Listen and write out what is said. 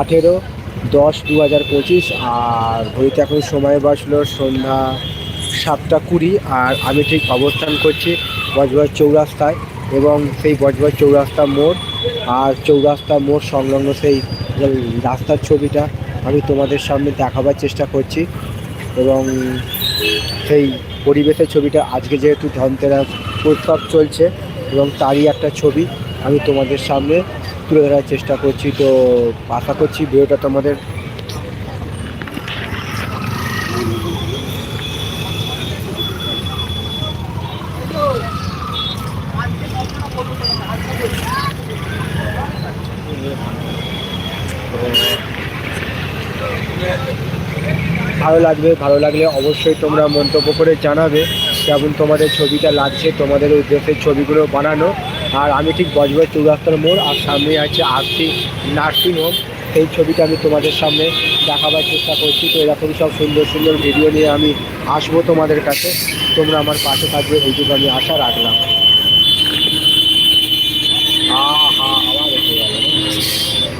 আঠেরো, দশ দু হাজার পঁচিশ, আর ঘড়িতে এখন সময় বাসলো সন্ধ্যা সাতটা কুড়ি, আর আমি ঠিক অবস্থান করছি বজবজ চৌরাস্তায় এবং সেই বজবজ চৌরাস্তা মোড়, আর চৌরাস্তা মোড় সংলগ্ন সেই রাস্তার ছবিটা আমি তোমাদের সামনে দেখাবার চেষ্টা করছি এবং সেই পরিবেশের ছবিটা আজকে যেহেতু ধনতেরাস উৎসব চলছে এবং তারই একটা ছবি আমি তোমাদের সামনে তুলে ধরার চেষ্টা করছি, তো আশা করছি ভিডিওটা তোমাদের ভালো লাগবে, ভালো লাগলে অবশ্যই তোমরা মন্তব্য করে জানাবে, কেমন তোমাদের ছবিটা লাগছে, তোমাদের ওই দেশের ছবিগুলো বানানো। আর আমি ঠিক বজবজ চৌরাস্তার মোড়, আর সামনে আছে আরতি নার্সিং হোম। সেই ছবিটা আমি তোমাদের সামনে দেখাবার চেষ্টা করছি। তো এরকম সব সুন্দর সুন্দর ভিডিও নিয়ে আমি আসব তোমাদের কাছে। তোমরা আমার পাশে থাকবে, এইটুকু আমি আশা রাখলাম।